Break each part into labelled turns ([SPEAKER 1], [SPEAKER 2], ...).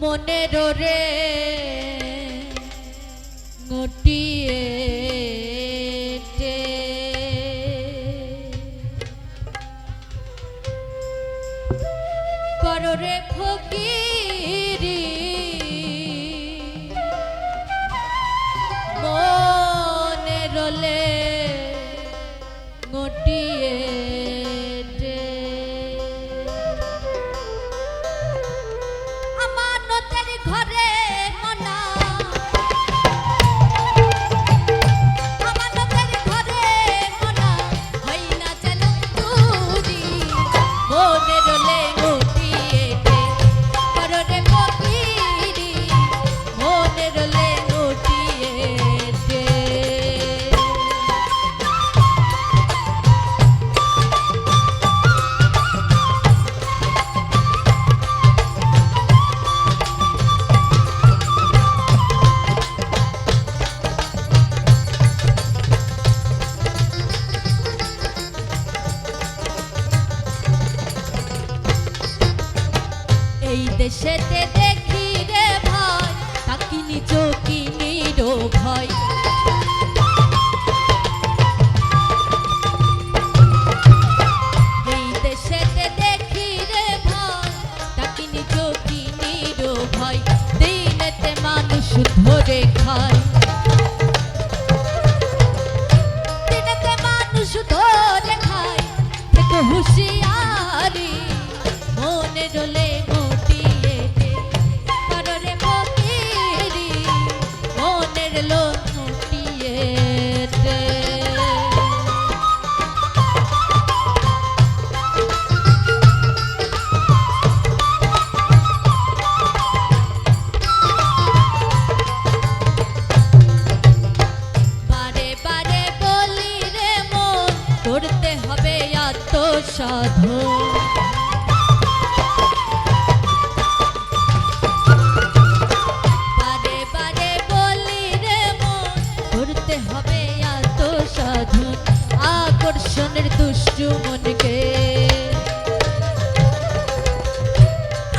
[SPEAKER 1] মনের রে গটিয়ে কররে ফকিরি। এই দেশেতে দেখি রে ভাই, তাকিনি চকিনি রো ভাই এই দেশেতে দেখি রে ভাই, তাকিনি চকিনি রো ভাই দিনেতে মানুষ ধরে খায়। দিনেতে মানুষ ধরে খায়। হুঁশিয়ারি মনে রলে আত্মসাধন বারে বারে বলি হবে আত্মসাধন আকর্ষণের দুষ্টু মনকে।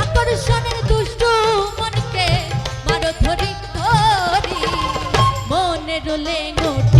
[SPEAKER 1] আকর্ষণের দুষ্টু মনকে মারো ধরি ধরি। মনে রলে নটিয়ে